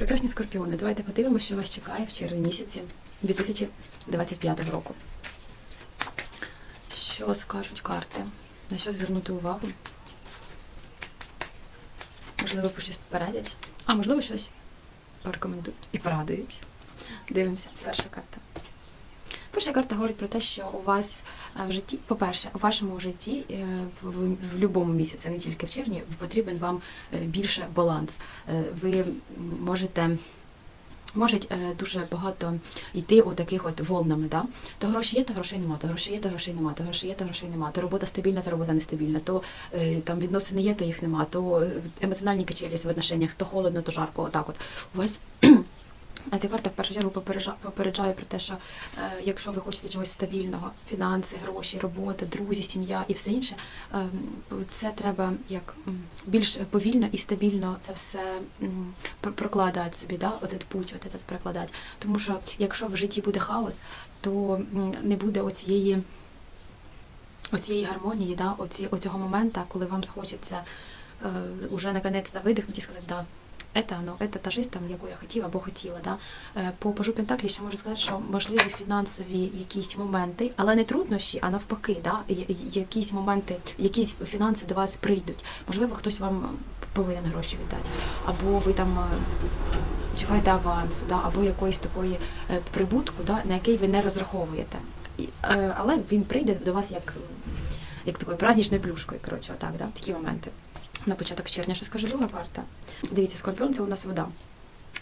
Прекрасні скорпіони, давайте подивимося, що вас чекає в червні місяці 2025 року. Що скажуть карти? На що звернути увагу? Можливо, про щось порадять, а можливо, щось порекомендують і порадують. Дивимося, перша карта. Перша карта говорить про те, що у вас е, в житті, по-перше, у вашому житті е, в, в, в будь-якому місяці, не тільки в червні, потрібен вам е, більше баланс. Ви можете. Можуть дуже багато йти у таких от волнами, да? То гроші є, то грошей нема, то грошей є, то грошей нема, то грошей є, то грошей нема, то робота стабільна, то робота нестабільна, то там відносини є, то їх нема, то емоціональні качелі в отношеннях, то холодно, то жарко, отак от. У вас а ця карта в першу чергу попереджа- попереджає про те, що е, якщо ви хочете чогось стабільного, фінанси, гроші, робота, друзі, сім'я і все інше, е, це треба як більш повільно і стабільно це все прокладати собі, да, от путь, от этот прокладати. Тому що якщо в житті буде хаос, то не буде оцієї, оцієї гармонії, да, оці, оцього моменту, коли вам захочеться е, уже наконець-то видихнути і сказати, да, это оно, это та жизнь, там, яку я хотіла або хотіла. Да? Е, По пажу Пентаклі ще можу сказати, що можливі фінансові якісь моменти, але не труднощі, а навпаки, да? якісь моменти, якісь фінанси до вас прийдуть. Можливо, хтось вам повинен гроші віддати, або ви там е, чекаєте авансу, да? або якоїсь такої е, прибутку, да? на який ви не розраховуєте. Але він прийде до вас як, як такою праздничною плюшкою. Коротше, отак, да? такі моменти. На початок червня, що скаже друга карта. Дивіться, скорпіон це у нас вода.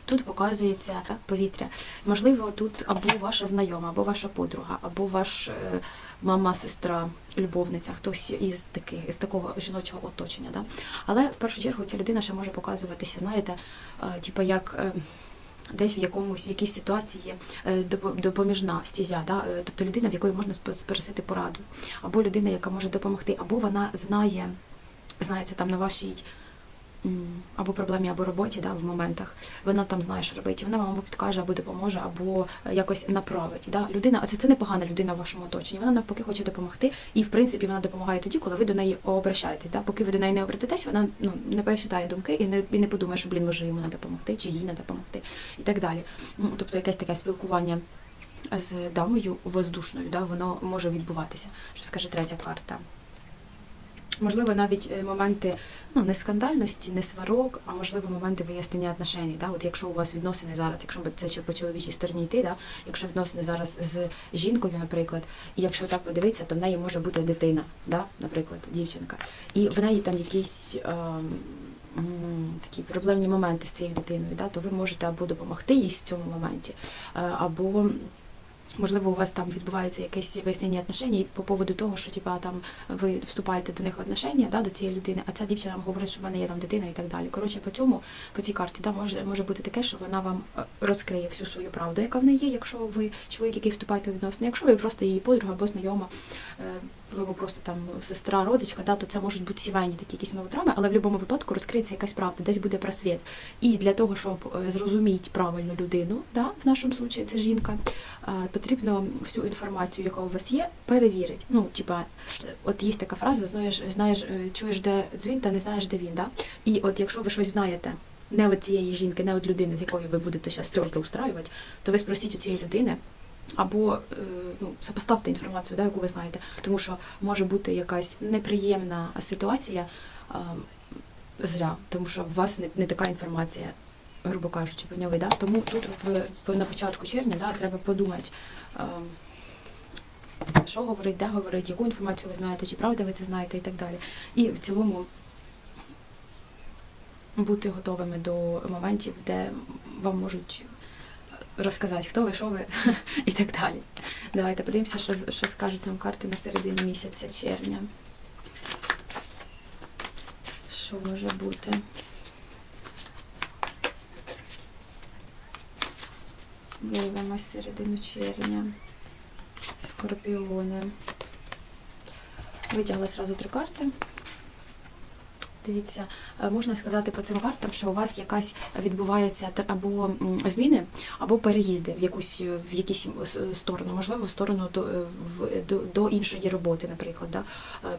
Тут показується повітря. Можливо, тут або ваша знайома, або ваша подруга, або ваш е, мама, сестра, любовниця, хтось із таких із такого жіночого оточення. Да? Але в першу чергу ця людина ще може показуватися, знаєте, типу як. е, Десь в якомусь в якійсь ситуації допоміжна стізя, да? тобто людина, в якої можна спросити пораду, або людина, яка може допомогти, або вона знає, знається там на вашій або проблемі, або роботі, да, в моментах, вона там знає, що робити. Вона вам або підкаже, або допоможе, або е, якось направить. Да? Людина, а це, це непогана людина в вашому оточенні. Вона навпаки хоче допомогти, і в принципі вона допомагає тоді, коли ви до неї обращаєтесь. Да? Поки ви до неї не обратитесь, вона ну, не перечитає думки і не, і не подумає, що блін, може йому не допомогти, чи їй не допомогти, і так далі. Тобто якесь таке спілкування. З дамою воздушною, да, воно може відбуватися. Що скаже третя карта? Можливо, навіть е, моменти ну, не скандальності, не сварок, а можливо моменти вияснення отношень. Да? От якщо у вас відносини зараз, якщо це по чоловічій стороні йти, да? якщо відносини зараз з жінкою, наприклад, і якщо так подивитися, то в неї може бути дитина, да? наприклад, дівчинка. І в неї там якісь. м, Такі проблемні моменти з цією дитиною, да, то ви можете або допомогти їй в цьому моменті, е, або Можливо, у вас там відбувається якесь вияснення отношень по поводу того, що типа там ви вступаєте до них в отношення, да, до цієї людини, а ця дівчина вам говорить, що в мене є там дитина і так далі. Коротше, по цьому, по цій карті, да, може, може бути таке, що вона вам е, розкриє всю свою правду, яка в неї є, якщо ви чоловік, який вступаєте у відносини. Якщо ви просто її подруга або знайома, або просто там сестра, родичка, да, то це можуть бути сімейні такі якісь мелодрами, але в будь-якому випадку розкриється якась правда, десь буде просвіт. І для того, щоб е, зрозуміти правильну людину, да, в нашому случаї це жінка, е, потрібно всю інформацію, яка у вас є, перевірити. Ну, типа, от є така фраза, знаєш, знаєш, е, чуєш, де дзвін, та не знаєш, де він. Да? І от якщо ви щось знаєте, не от цієї жінки, не от людини, з якою ви будете зараз тьорки устраювати, то ви спросіть у цієї людини. Або е, ну, сопоставте інформацію, да, яку ви знаєте, тому що може бути якась неприємна ситуація зря, тому що у вас не, не така інформація, грубо кажучи, поняли, да? Тому тут в, на початку червня да, треба подумати, е, що говорить, де говорить, яку інформацію ви знаєте, чи правда ви це знаєте і так далі. І в цілому бути готовими до моментів, де вам можуть розказати, хто ви, що ви і так далі. Давайте подивимося, що, що скажуть нам карти на середині місяця червня. Що може бути? Дивимось середину червня. Скорпіони. Витягла зразу три карти. Дивіться, е, можна сказати по цим картам, що у вас якась відбувається або зміни, або переїзди в якусь е, в якісь сторону, можливо, в сторону до, е, в, до, до іншої роботи, наприклад, да,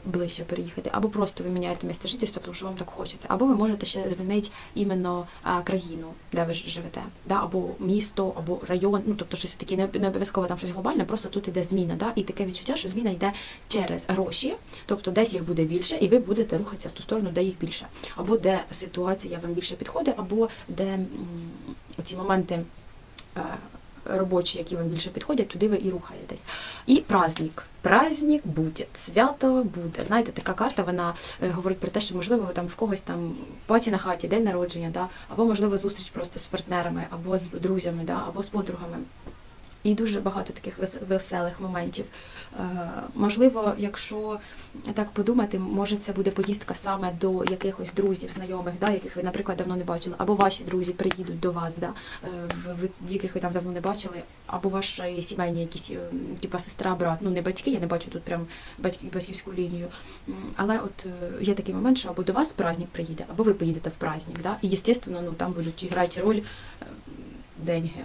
ближче переїхати, або просто ви міняєте місце жительства, тому що вам так хочеться, або ви можете ще змінити іменно країну, де ви живете, да, або місто, або район, ну тобто щось таке, не обов'язково там щось глобальне, просто тут іде зміна, да, і таке відчуття, що зміна йде через гроші, тобто десь їх буде більше, і ви будете рухатися в ту сторону, де їх більше, або де ситуація вам більше підходить, або де м, оці моменти. е, Робочі, які вам більше підходять, туди ви і рухаєтесь. І праздник. Праздник буде, свято буде. Знаєте, така карта вона е, говорить про те, що можливо там в когось там паті на хаті, день народження, да? або можливо зустріч просто з партнерами, або з друзями, да? або з подругами. І дуже багато таких веселих моментів. Е, можливо, якщо так подумати, може це буде поїздка саме до якихось друзів, знайомих, да, яких ви, наприклад, давно не бачили, або ваші друзі приїдуть до вас, да, е, яких ви там давно не бачили, або ваші сімейні якісь, е, типа сестра, брат, ну не батьки, я не бачу тут прям батьки, батьківську лінію. Але от є такий момент, що або до вас праздник приїде, або ви поїдете в праздник, да, і, звісно, ну там будуть грати роль деньги.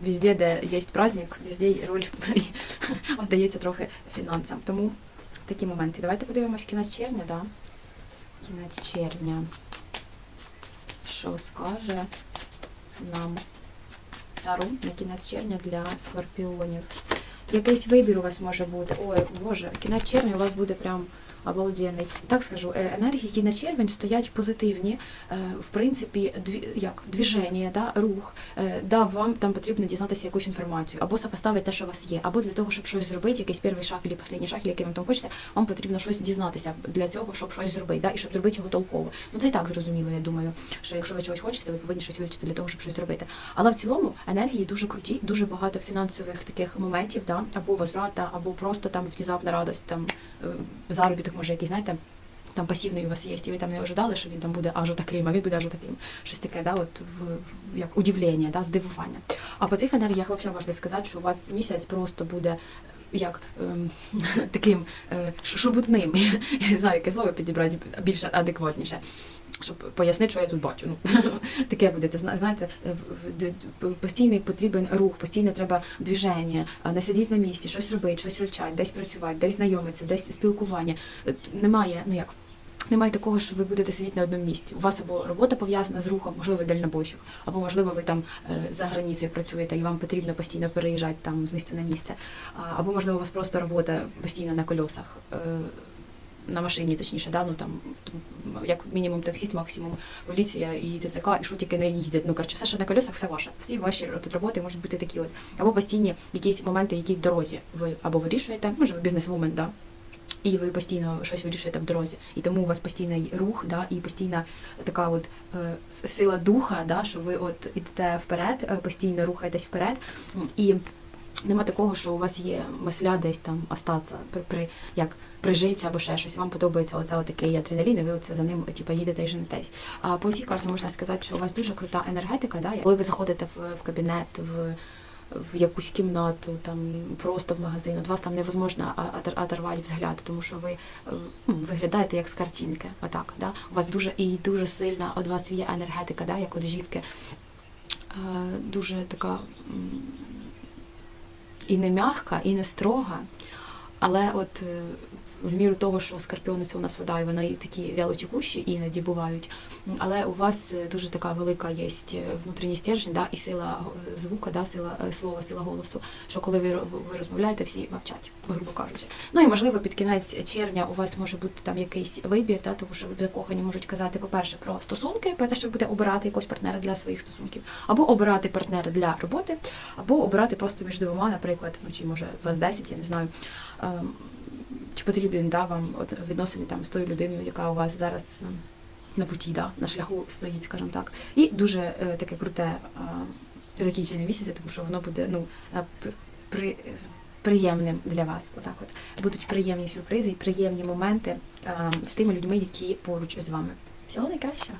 Везде, де є праздник, везде роль віддається трохи фінансам. Тому такі моменти. Давайте подивимось кінець червня, да? Кінець червня. Що скаже нам Таро на кінець червня для скорпіонів? Якийсь вибір у вас може бути. Ой, Боже, кінець червня у вас буде прям обалденний. Так скажу, е, енергії на червень стоять позитивні. Е, В принципі, дві, як двіження, да, рух. Е, Да, вам там потрібно дізнатися якусь інформацію, або сопоставити те, що у вас є, або для того, щоб щось зробити, якийсь перший шаг або останній шаг, який вам там хочеться, вам потрібно щось дізнатися для цього, щоб щось зробити, да, і щоб зробити його толково. Ну це і так зрозуміло, я думаю, що якщо ви чогось хочете, ви повинні щось вивчити для того, щоб щось зробити. Але в цілому енергії дуже круті, дуже багато фінансових таких моментів, да, або возврата, або просто там внезапна радость, там заробіток може якийсь, знаєте. Там пасивний у вас є, і ви там не ожидали, що він там буде аж таким, а він буде аж таким. Щось таке, да, от в, як удивлення, да, здивування. А по цих енергіях взагалі можна сказати, що у вас місяць просто буде як ем, таким е, шубутним. Я не знаю, яке слово підібрати більш адекватніше. Щоб пояснити, що я тут бачу. Ну, таке будете. Знаєте, е, постійний потрібен рух, постійно треба движення, не сидіти на місці, щось робити, щось вивчати, десь працювати, десь знайомитися, десь спілкування. Е, Немає, ну як. Немає такого, що ви будете сидіти на одному місці. У вас або робота пов'язана з рухом, можливо, дальнобойщик, або можливо ви там е, за границею працюєте і вам потрібно постійно переїжджати там з місця на місце. Або можливо у вас просто робота постійно на кольосах. На машині, точніше, да? ну там як мінімум таксіст, максимум поліція і ТЦК, і що тільки не їздять. Ну коротше, все, що на колесах, все ваше. Всі ваші роботи можуть бути такі от. Або постійні якісь моменти, які в дорозі ви або вирішуєте, може ви бізнесвумен, да? і ви постійно щось вирішуєте в дорозі. І тому у вас постійний рух, да, і постійна така от е, сила духа, да, що ви от ідете вперед, е, постійно рухаєтесь вперед. І нема такого, що у вас є мисля десь там остатися, при, при як прижитися або ще щось. Вам подобається оце отакий адреналін, і ви оце за ним типу, їдете і женетесь. А по цій карті можна сказати, що у вас дуже крута енергетика, да, коли ви заходите в, в кабінет, в в якусь кімнату, там просто в магазин, от вас там невозможно оторвати взгляд, тому що ви виглядаєте як з картинки. Отак, да? У вас дуже і дуже сильна від вас є енергетика, да, як от жінки. Дуже така і не м'яка, і не строга, але от е, в міру того, що скорпіони це у нас вода, і вони такі вялотікущі іноді бувають. Але у вас е, дуже така велика є внутрішній стержень, да, і сила е, звука, да, сила е, слова, сила голосу. Що коли ви, ви розмовляєте, всі мовчать, грубо кажучи. Ну і можливо під кінець червня у вас може бути там якийсь вибір, да, тому що закохані можуть казати, по-перше, про стосунки, про те, що буде обирати якогось партнера для своїх стосунків, або обирати партнера для роботи, або обирати просто між двома, наприклад, ну чи може вас 10, я не знаю. Ем, Чи потрібен да, вам відносини там з тою людиною, яка у вас зараз ем, на путі, да, на шляху стоїть, скажімо так. І дуже е, таке круте е, закінчення місяця, тому що воно буде ну, е, при, при, приємним для вас. Отак от. Будуть приємні сюрпризи і приємні моменти е, з тими людьми, які поруч з вами. Всього найкращого.